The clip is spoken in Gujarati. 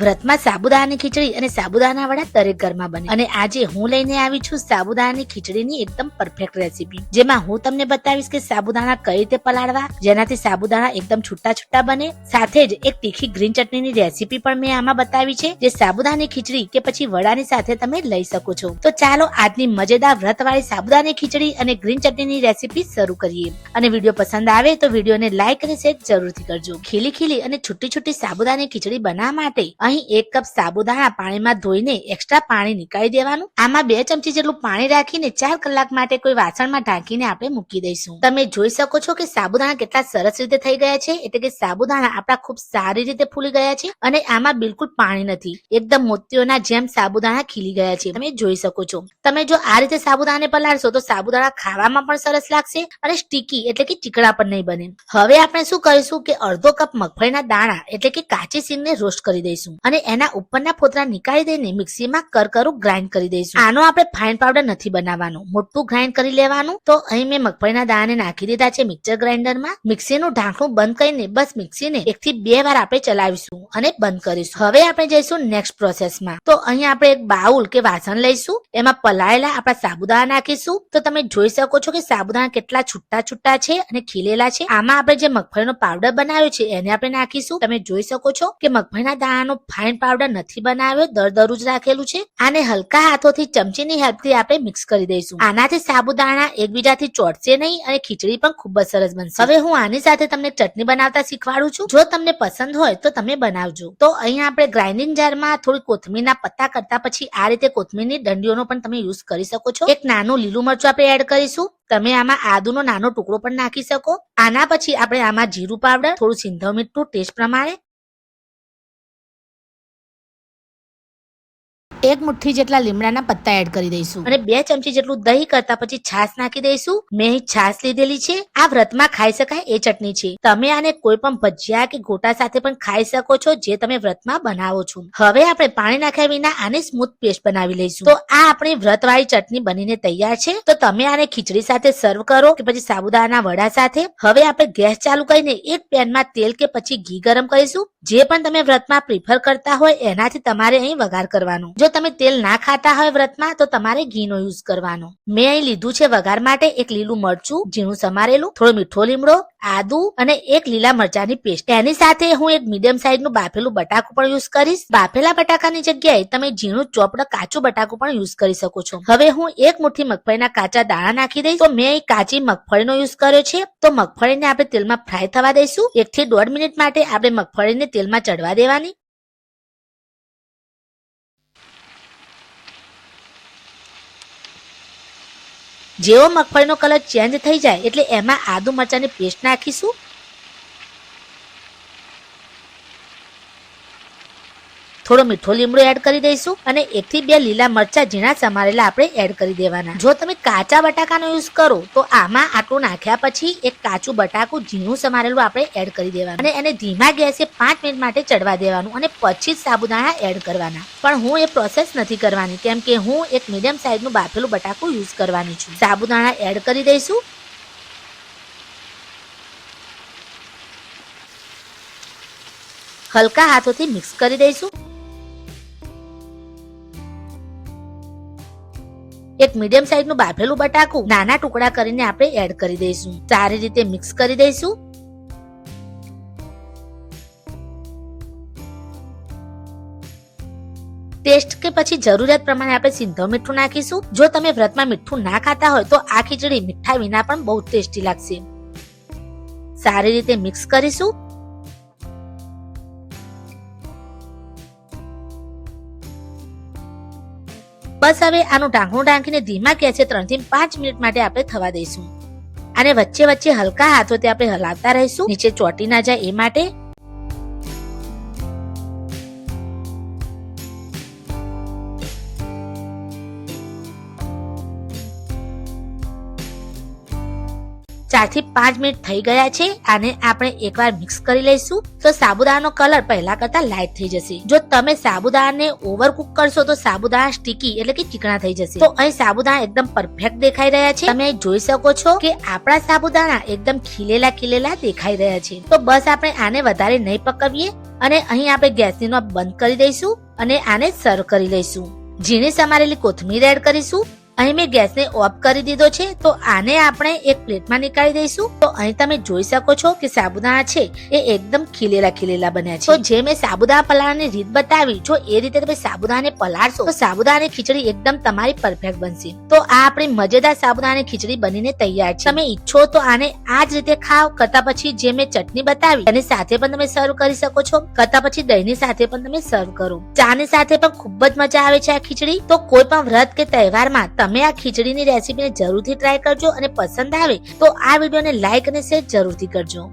વ્રતમાં સાબુદાણાની ખીચડી અને સાબુદાણા વડા દરેક ઘરમાં બને. અને આજે હું લઈને આવી છું સાબુદાણાની ખીચડીની એકદમ પરફેક્ટ રેસીપી જેમાં હું તમને બતાવીશ કે સાબુદાણા કઈ રીતે પલાળવા, જેનાથી સાબુદાણા એકદમ છૂટા છૂટા બને. સાથે જ એક તીખી ગ્રીન ચટણીની રેસીપી પણ મેં આમાં બતાવી છે, જે સાબુદાણાની ખીચડી કે પછી વડાની સાથે તમે લઈ શકો છો. તો ચાલો આજની મજેદાર વ્રતવાળી સાબુદાણાની ખીચડી અને ગ્રીન ચટણીની રેસીપી શરૂ કરીએ. અને વીડિયો પસંદ આવે તો વિડીયોને લાઈક અને શેર જરૂરથી કરજો. ખીલી ખીલી અને છૂટી છૂટી સાબુદાણાની ખીચડી બનાવવા માટે અહીં એક કપ સાબુદાણા પાણીમાં ધોઈને એક્સ્ટ્રા પાણી નીકાળી દેવાનું. આમાં બે ચમચી જેટલું પાણી રાખીને ચાર કલાક માટે કોઈ વાસણમાં ઢાંકીને આપણે મૂકી દઈશું. તમે જોઈ શકો છો કે સાબુદાણા કેટલા સરસ રીતે થઈ ગયા છે, એટલે કે સાબુદાણા આપણા ખૂબ સારી રીતે ફૂલી ગયા છે અને આમાં બિલકુલ પાણી નથી. એકદમ મોતીઓના જેમ સાબુદાણા ખીલી ગયા છે. તમે જોઈ શકો છો. તમે જો આ રીતે સાબુદાણાને પલાળશો તો સાબુદાણા ખાવામાં પણ સરસ લાગશે અને સ્ટીકી એટલે કે ચીકણા પણ નહીં બને. હવે આપણે શું કરીશું કે અડધો કપ મગફળીના દાણા એટલે કે કાચી સીંગને રોસ્ટ કરી દઈશું. અને એના ઉપરના ફોતરા નીકાળી દઈને મિક્સીમાં કરકરું ગ્રાઇન્ડ કરી દઈશું. આનો આપણે ફાઇન પાવડર નથી બનાવવાનો. મોટું ગ્રાઇન્ડ કરી લેવાનું. તો અહીં મેં મગફળીના દાણાને નાખી દીધા છે મિક્સર ગ્રાઇન્ડરમાં મિક્સીનું ઢાંકણું બંધ કરીને બસ મિક્સીને એક થી બે વાર આપણે ચલાવીશું અને બંધ કરીશું. હવે આપણે જઈશું નેક્સ્ટ પ્રોસેસમાં તો અહીં આપણે એક બાઉલ કે વાસણ લઈશું. એમાં પલાળેલા આપણા સાબુદાણા નાખીશું. તો તમે જોઈ શકો છો કે સાબુદાણા કેટલા છૂટા છૂટા છે અને ખીલેલા છે. આમાં આપણે જે મગફળીનો પાવડર બનાવ્યો છે, એને આપણે નાખીશું. તમે જોઈ શકો છો કે મગફળીના દાણાનો ફાઇન પાવડર નથી બનાવ્યો, દરદરું જ રાખેલું છે. આને હલકા હાથોથી ચમચીની હેલ્પથી આપણે મિક્સ કરી દઈશું. આનાથી સાબુદાણા એકબીજાથી ચોટશે નહીં અને ખીચડી પણ ખૂબ જ સરસ બનશે. હવે હું આની સાથે તમને ચટણી બનાવતા શીખવાડું છું. જો તમને પસંદ હોય તો તમે બનાવજો. તો અહીં આપણે ગ્રાઇન્ડિંગ જારમાં થોડી કોથમીરના પત્તા કરતા પછી આ રીતે કોથમીરની દંડીઓનો પણ તમે યુઝ કરી શકો છો. એક નાનું લીલું મરચું આપણે એડ કરીશું. તમે આમાં આદુનો નાનો ટુકડો પણ નાખી શકો. આના પછી આપણે આમાં જીરું પાવડર થોડું સિંધવ મીઠું ટેસ્ટ પ્રમાણે એક મુઠ્ઠી જેટલા લીમડાના પત્તા એડ કરી દઈશું. અને બે ચમચી જેટલું દહીં કરતા પછી છાશ નાખી દઈશું. મેં અહીં છાશ લીધેલી છે. આ વ્રતમાં ખાઈ શકાય એ ચટણી છે. તમે આને કોઈ પણ ભજીયા કે ગોટા સાથે પણ ખાઈ શકો છો જે તમે વ્રતમાં બનાવો છો. હવે આપણે પાણી નાખ્યા વિના આને સ્મૂથ પેસ્ટ બનાવી લઈશું. તો આ આપણી વ્રતવાળી ચટણી બનીને તૈયાર છે. તો તમે આને ખીચડી સાથે સર્વ કરો કે પછી સાબુદાના વડા સાથે. હવે આપણે ગેસ ચાલુ કરીને એક પેનમાં તેલ કે પછી ઘી ગરમ કરીશું. જે પણ તમે વ્રતમાં પ્રિફર કરતા હોય એનાથી તમારે અહીં વઘાર કરવાનો. જો તમે તેલ ના ખાતા હોય વ્રતમાં, તો તમારે ઘીનો યુઝ કરવાનો. મેં અહીં લીધું છે વઘાર માટે એક લીલું મરચું, ઝીણું સમારેલું, થોડો મીઠો લીમડો, આદુ અને એક લીલા મરચાની પેસ્ટ. એની સાથે હું એક મીડિયમ સાઈઝનું બાફેલું બટાકું પણ યુઝ કરીશ. બાફેલા બટાકાની જગ્યાએ તમે ઝીણું, ચોપડ, કાચું બટાકું પણ યુઝ કરી શકો છો. હવે હું એક મુઠ્ઠી મગફળીના કાચા દાણા નાખી દઈશ. તો મેં અહીં કાચી મગફળીનો યુઝ કર્યો છે. તો મગફળીને આપણે તેલમાં ફ્રાય થવા દઈશું. એક થી દોઢ મિનિટ માટે આપણે મગફળીને તેલમાં ચડવા દેવાની. જેવો મગફળીનો કલર ચેન્જ થઈ જાય એટલે એમાં આદુ મરચાંની પેસ્ટ નાખીશું થોડો મીઠો લીમડો એડ કરી દઈશું અને એક થી બે લીલા મરચા ઝીણા સમારેલા આપણે એડ કરી દેવાના. જો તમે કાચા બટાકાનો યુઝ કરો, તો આમાં આટલું નાખ્યા પછી એક કાચું બટાકું ઝીણું સમારેલું આપણે એડ કરી દેવાનું. અને એને ધીમા ગેસે પાંચ મિનિટ માટે ચડવા દેવાનું અને પછી જ સાબુદાણા એડ કરવાના. પણ હું એ પ્રોસેસ નથી કરવાની, કેમ કે હું એક મીડિયમ સાઇઝનું બાફેલું બટાકું યુઝ કરવાની છું. સાબુદાણા એડ કરી દઈશું. હલકા હાથોથી મિક્સ કરી દઈશું. એક મીડિયમ સાઈઝનું બાફેલું બટાકું નાના ટુકડા કરીને આપણે એડ કરી દઈશું. સારી રીતે મિક્સ કરી દઈશું. ટેસ્ટ કે પછી જરૂરિયાત પ્રમાણે આપણે સિંધવ મીઠું નાખીશું. જો તમે વ્રતમાં મીઠું ના ખાતા હોય તો આ ખીચડી મીઠા વિના પણ બહુ ટેસ્ટી લાગશે. સારી રીતે મિક્સ કરીશું. બસ હવે આનું ઢાંકણું ઢાંકીને ધીમા ગેસે ત્રણથી પાંચ મિનિટ માટે આપણે થવા દઈશું. અને વચ્ચે વચ્ચે હલકા હાથોથી આપણે હલાવતા રહીશું, નીચે ચોટી ના જાય એ માટે. ચારથી પાંચ મિનિટ થઈ ગયા છે, આને આપણે એકવાર મિક્સ કરી લઈશું. તો સાબુદાણાનો કલર પહેલા કરતા લાઇટ થઈ જશે. જો તમે સાબુદાણાને ઓવરકુક કરશો, તો સાબુદાણા સ્ટીકી એટલે કે ચીકણા થઈ જશે. તો અહીં સાબુદાણા એકદમ પરફેક્ટ દેખાઈ રહ્યા છે. તમે જોઈ શકો છો કે આપણા સાબુદાણા એકદમ ખીલેલા ખીલેલા દેખાઈ રહ્યા છે. તો બસ આપણે આને વધારે નહીં પકવીએ અને અહીં આપણે ગેસની નોબ બંધ કરી દઈશું અને આને સર્વ કરી લઈશું. ઝીણી સમારેલી કોથમીર એડ કરીશું. અહીં મેં ગેસને ઓફ કરી દીધો છે, તો આને આપણે એક પ્લેટમાં નીકાળી દઈશું. તો અહીં તમે જોઈ શકો છો કે સાબુદાણા છે, એ એકદમ ખીલેલા ખીલેલા બન્યા છે. તો જે મેં સાબુદાણા પલાળાની રીત બતાવી, જો એ રીતે તમે સાબુદાણાને પલાળશો, તો સાબુદાણાની ખીચડી એકદમ તમારી પરફેક્ટ બનશે. તો આ આપણી મજેદાર સાબુદાણાની ખીચડી બનીને તૈયાર છે. તમે ઈચ્છો તો આને આ જ રીતે ખાવ કરતા પછી જે મેં ચટણી બતાવી એની સાથે પણ તમે સર્વ કરી શકો છો, કરતા પછી દહીંની સાથે પણ તમે સર્વ કરો. ચાની સાથે પણ ખૂબ જ મજા આવે છે આ ખીચડી. તો કોઈ પણ વ્રત કે તહેવારમાં તમે આ ખીચડીની રેસીપીને જરૂરથી ટ્રાય કરજો અને પસંદ આવે તો આ વિડીયોને લાઈક અને શેર જરૂરથી કરજો.